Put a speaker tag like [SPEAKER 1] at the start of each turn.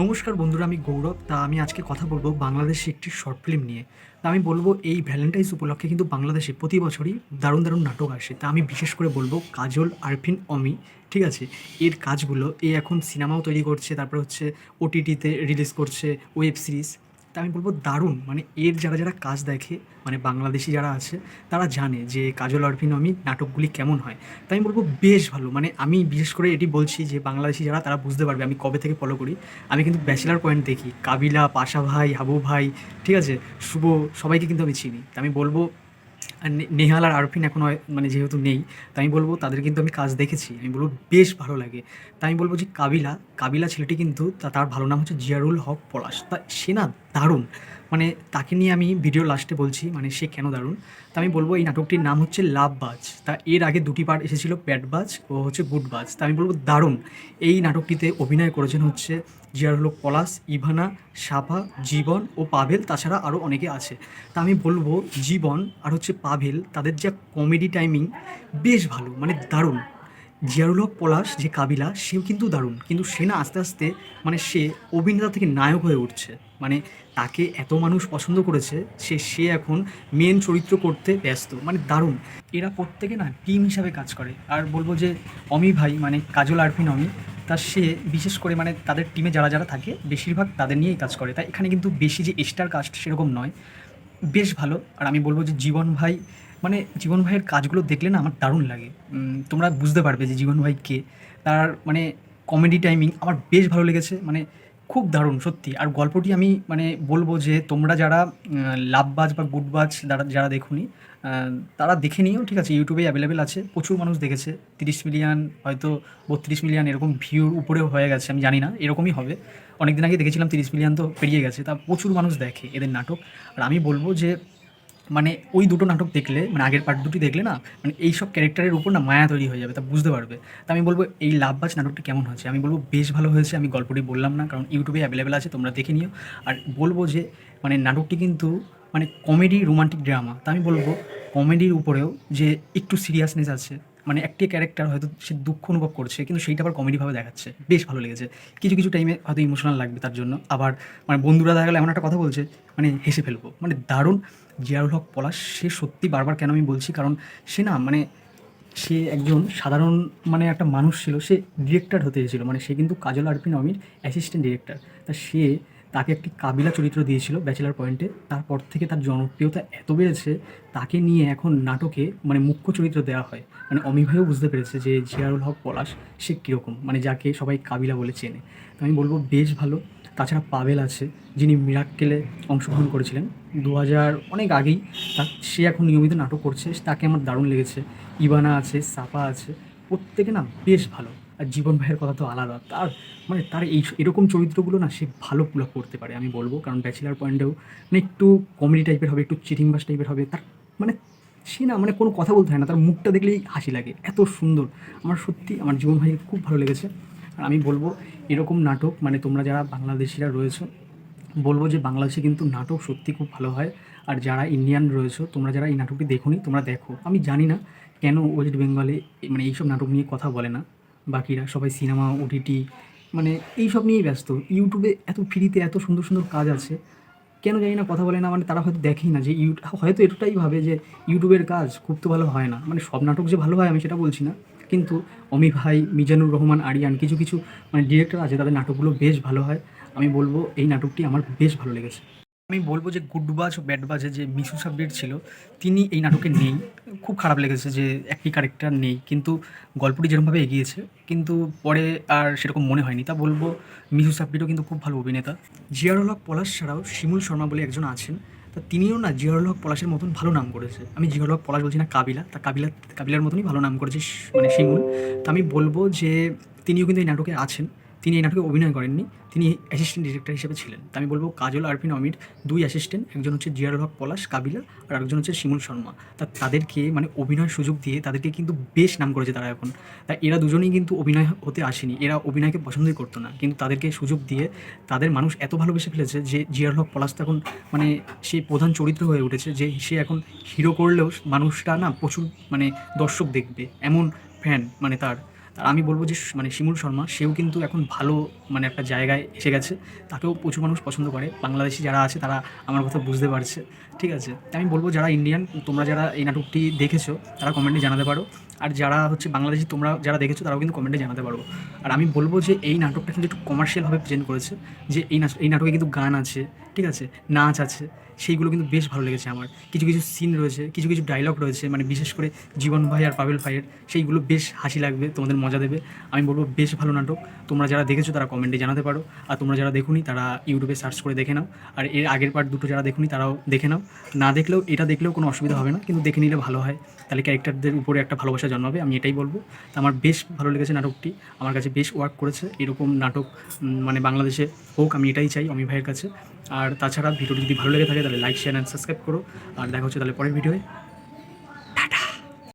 [SPEAKER 1] নমস্কার বন্ধুরা, আমি গৌরব। তা আমি আজকে কথা বলব বাংলাদেশে একটি শর্ট ফিল্ম নিয়ে। তা আমি বলব এই ভ্যালেন্টাইন্স উপলক্ষে কিন্তু বাংলাদেশে প্রতি বছরই দারুণ দারুণ নাটক আসে। তা আমি বিশেষ করে বলব কাজল, আরফিন, অমি, ঠিক আছে? এর কাজগুলো এ এখন সিনেমাও তৈরি করছে, তারপর হচ্ছে ওটিটিতে রিলিজ করছে ওয়েব সিরিজ তা আমি বলব দারুণ। মানে এর যারা যারা কাজ দেখে মানে বাংলাদেশি যারা আছে, তারা জানে যে কাজল অরফিন আমি নাটকগুলি কেমন হয়। তাই আমি বলব বেশ ভালো। মানে আমি বিশেষ করে এটি বলছি যে বাংলাদেশি যারা, তারা বুঝতে পারবে। আমি কবে থেকে ফলো করি। আমি কিন্তু ব্যাচেলার পয়েন্ট দেখি। কাবিলা, পাশা ভাই, হাবু ভাই, ঠিক আছে? শুভ, সবাইকে কিন্তু আমি চিনি। তা আমি বলব নেহাল আর আরফিন এখন মানে যেহেতু নেই, তাই আমি বলব তাদের কিন্তু আমি কাজ দেখেছি, আমি বলব বেশ ভালো লাগে। তাই আমি বলব যে কাবিলা কাবিলা ছেলেটি কিন্তু তার ভালো নাম হচ্ছে জিয়ারুল হক পলাশ। তা সে না দারুণ। মানে তাকে নিয়ে আমি ভিডিও লাস্টে বলছি মানে সে কেন দারুণ? তা আমি বলব এই নাটকটির নাম হচ্ছে লাভ বাজ। তা এর আগে দুটি পার্ট এসেছিল ব্যাড বাজ ও হচ্ছে গুড বাজ। তা আমি বলব দারুণ। এই নাটকটিতে অভিনয় করেছেন হচ্ছে জিয়ারুল পলাশ, ইভানা সাফা জীবন ও পাভেল, তাছাড়া আরও অনেকে আছে। তা আমি বলব জীবন আর হচ্ছে পাভেল, তাদের যে কমেডি টাইমিং বেশ ভালো মানে দারুণ। জিয়ারুল পলাশ যে কাবিলা, সেও কিন্তু দারুণ। কিন্তু সে না আস্তে আস্তে মানে সে অভিনেতা থেকে নায়ক হয়ে উঠছে। মানে তাকে এত মানুষ পছন্দ করেছে, সে সে এখন মেন চরিত্র করতে ব্যস্ত। মানে দারুণ। এরা প্রত্যেকে না টিম হিসাবে কাজ করে। আর বলব যে, অমি ভাই মানে কাজল আরফিন অমি, তা সে বিশেষ করে মানে তাদের টিমে যারা যারা থাকে, বেশিরভাগ তাদের নিয়েই কাজ করে। তাই এখানে কিন্তু বেশি যে স্টার কাস্ট সেরকম নয়। বেশ ভালো। আর আমি বলব যে, জীবন ভাই মানে জীবন ভাইয়ের কাজগুলো দেখলে না আমার দারুণ লাগে। তোমরা বুঝতে পারবে যে জীবন ভাই কে। তার মানে কমেডি টাইমিং আমার বেশ ভালো লেগেছে। মানে খুব দারুণ, সত্যি। আর গল্পটি আমি মানে বলব যে তোমরা যারা লাভবাজ বা গুডবাজ যারা যারা দেখুনি তারা দেখে নিও, ঠিক আছে? ইউটিউবে অ্যাভেলেবেল আছে, প্রচুর মানুষ দেখেছে। তিরিশ মিলিয়ন, হয়তো বত্রিশ মিলিয়ন এরকম ভিউর উপরেও হয়ে গেছে, আমি জানি না, এরকমই হবে। অনেকদিন আগে দেখেছিলাম তিরিশ মিলিয়ন তো পেরিয়ে গেছে, তা প্রচুর মানুষ দেখে এদের নাটক। আর আমি বলব যে মানে ওই দুটো নাটক দেখলে মানে আগের পার্ট দুটি দেখলে না মানে এই সব ক্যারেক্টারের উপর না মায়া তৈরি হয়ে যাবে, তা বুঝতে পারবে। তা আমি বলব, এই লাভবাজ নাটকটি কেমন হয়েছে? আমি বলব, বেশ ভালো হয়েছে, আমি গল্পটি বললাম না, কারণ ইউটিউবে অ্যাভেলেবেল আছে, তোমরা দেখে নিও। আর বলব যে মানে নাটকটি কিন্তু মানে কমেডি রোমান্টিক ড্রামা তা আমি বলব কমেডির উপরেও যে একটু সিরিয়াসনেস আছে মানে একটি ক্যারেক্টার হয়তো সে দুঃখ অনুভব করছে, কিন্তু সেইটা আবার কমেডিভাবে দেখাচ্ছে। বেশ ভালো লেগেছে। কিছু কিছু টাইমে হয়তো ইমোশনাল লাগবে তার জন্য। আবার মানে বন্ধুরা দেখা গেলে, এমন একটা কথা বলছে মানে হেসে ফেলব। মানে দারুণ জিয়ারুল হক পলাশ, সে সত্যি বারবার কেন আমি বলছি? কারণ সে না মানে সে একজন সাধারণ মানে একটা মানুষ ছিল, সে ডিরেক্টর হতে চেয়েছিল মানে সে কিন্তু কাজল আরফিন অমির অ্যাসিস্ট্যান্ট ডিরেক্টর তা সে তাকে একটি কাবিলা চরিত্র দিয়েছিল ব্যাচেলার পয়েন্টে। তারপর থেকে তার জনপ্রিয়তা এত বেড়েছে, তাকে নিয়ে এখন নাটকে মানে মুখ্য চরিত্র দেওয়া হয়। মানে অমি ভাইও বুঝতে পেরেছে যে জিয়ারুল হক পলাশ সে কীরকম মানে যাকে সবাই কাবিলা বলে চেনে। তো আমি বলব বেশ ভালো। তাছাড়া পাবেল আছে, যিনি মিরাক্কেলে অংশগ্রহণ করেছিলেন। দু হাজার অনেক আগেই তা, সে এখন নিয়মিত নাটক করছে। তাকে আমার দারুণ লেগেছে। ইবানা আছে, সাপা আছে, প্রত্যেকে না বেশ ভালো। আর জীবন ভাইয়ের কথা তো আলাদা। তার মানে তার এই এরকম চরিত্রগুলো না সে ভালো পুল করতে পারে, আমি বলব। কারণ ব্যাচেলার পয়েন্টেও মানে একটু কমেডি টাইপের হবে, একটু চিটিং বাস টাইপের হবে। তার মানে সে না মানে কোনো কথা বলতে হয় না, তার মুখটা দেখলেই হাসি লাগে। এত সুন্দর। আমার সত্যি আমার জীবন ভাইকে খুব ভালো লেগেছে। আর আমি বলব, এরকম নাটক মানে তোমরা যারা বাংলাদেশিরা রয়েছো, বলব যে বাংলাদেশে কিন্তু নাটক সত্যি খুব ভালো হয়। আর যারা ইন্ডিয়ান রয়েছো, তোমরা যারা এই নাটকটি দেখোনি, তোমরা দেখো। আমি জানি না কেন ওয়েস্ট বেঙ্গলে মানে এইসব নাটক নিয়ে কথা বলে না। বাকিরা সবাই সিনেমা ওটিটি মানে এই সব নিয়েই ব্যস্ত। ইউটিউবে এত ফ্রিতে এত সুন্দর সুন্দর কাজ আছে, কেন জানি না কথা বলে না মানে তারা হয়তো দেখেই না যে ইউ, হয়তো এটাই ভাবে যে ইউটিউবের কাজ খুব তো ভালো হয় না। মানে সব নাটক যে ভালো হয় আমি সেটা বলছি না, কিন্তু অমি ভাই, মিজানুর রহমান, আরিয়ান কিছু কিছু মানে ডিরেক্টর আছে, তাদের নাটকগুলো বেশ ভালো হয়। আমি বলব এই নাটকটি আমার বেশ ভালো লেগেছে। আমি বলব যে গুডবাজ ব্যাডবাজে যে মিশু সাব্বির ছিল, তিনি এই নাটকে নেই। খুব খারাপ লেগেছে যে একটি ক্যারেক্টার নেই। কিন্তু গল্পটি যেরকমভাবে এগিয়েছে, কিন্তু পরে আর সেরকম মনে হয়নি। তা বলব, মিশু সাব্বিরও কিন্তু খুব ভালো অভিনেতা। জিয়ারুল পলাশ ছাড়াও শিমুল শর্মা বলে একজন আছেন। তা তিনিও না জিয়ারুল পলাশের মতন ভালো নাম করেছে। আমি জিয়ারুল পলাশ বলছি না কাবিলা। তা কাবিলা, কাবিলার মতনই ভালো নাম করেছে মানে শিমুল। তা আমি বলব যে তিনিও কিন্তু এই নাটকে আছেন। তিনি এই নাটকে অভিনয় করেননি, তিনি অ্যাসিস্ট্যান্ট ডিরেক্টর হিসেবে ছিলেন। আমি বলব কাজল, আরফিন অমির দুই অ্যাসিস্ট্যান্ট একজন হচ্ছে জিয়ারুল হক পলাশ, কাবিলা, আর একজন হচ্ছে শিমুল শর্মা। তা তাদেরকে মানে অভিনয় সুযোগ দিয়ে তাদেরকে কিন্তু বেশ নাম করেছে তারা এখন। তা এরা দুজনেই কিন্তু অভিনয় হতে আসেনি, এরা অভিনয়কে পছন্দই করতো না। কিন্তু তাদেরকে সুযোগ দিয়ে তাদের মানুষ এত ভালোবেসে ফেলেছে যে জিয়ারুল হক পলাশ এখন মানে সেই প্রধান চরিত্র হয়ে উঠেছে যে সে এখন হিরো করলেও মানুষটা না প্রচুর মানে দর্শক দেখবে, এমন ফ্যান মানে তার। আর আমি বলব যে মানে শিমুল শর্মা, সেও কিন্তু এখন ভালো মানে একটা জায়গায় এসে গেছে। তাকেও প্রচুর মানুষ পছন্দ করে। বাংলাদেশি যারা আছে, তারা আমার কথা বুঝতে পারছে। ঠিক আছে? আমি বলব যারা ইন্ডিয়ান তোমরা যারা এই নাটকটি দেখেছ, তারা কমেন্টে জানাতে পারো। আর যারা হচ্ছে বাংলাদেশি, তোমরা যারা দেখেছ, তারাও কিন্তু কমেন্টে জানাতে পারো। আর আমি বলব যে এই নাটকটা কিন্তু একটু কমার্শিয়ালভাবে প্রেজেন্ট করেছে। যে এই এই নাটকে কিন্তু গান আছে। ঠিক আছে, নাচ আছে, সেইগুলো কিন্তু বেশ ভালো লেগেছে আমার। কিছু কিছু সিন রয়েছে, কিছু কিছু ডায়লগ রয়েছে মানে বিশেষ করে জীবন ভাই আর পাবেল ভাইয়ের, সেইগুলো বেশ হাসি লাগবে, তোমাদের মজা দেবে। আমি বলব বেশ ভালো নাটক, তোমরা যারা দেখেছ তারা কমেন্টে জানাতে পারো, আর তোমরা যারা দেখুনি তারা ইউটিউবে সার্চ করে দেখে নাও, আর এর আগের পার্ট দুটো যারা দেখুনি তারাও দেখে নাও। না দেখলেও, এটা দেখলেও কোনো অসুবিধা হবে না, কিন্তু দেখে নিলে ভালো হয়। তাহলে ক্যারেক্টারদের উপরে একটা ভালোবাসা জন্মাবে, আমি এটাই বলব। তা আমার বেশ ভালো লেগেছে নাটকটি, আমার কাছে বেশ ওয়ার্ক করেছে, এরকম নাটক মানে বাংলাদেশে হোক, আমি এটাই চাই অমি ভাইয়ের কাছে। আর তাছাড়া ভিডিওটি যদি ভালো লেগে থাকে তাহলে লাইক শেয়ার অ্যান্ড সাবস্ক্রাইব করো। আর দেখা হচ্ছে তাহলে পরের ভিডিওয়ে।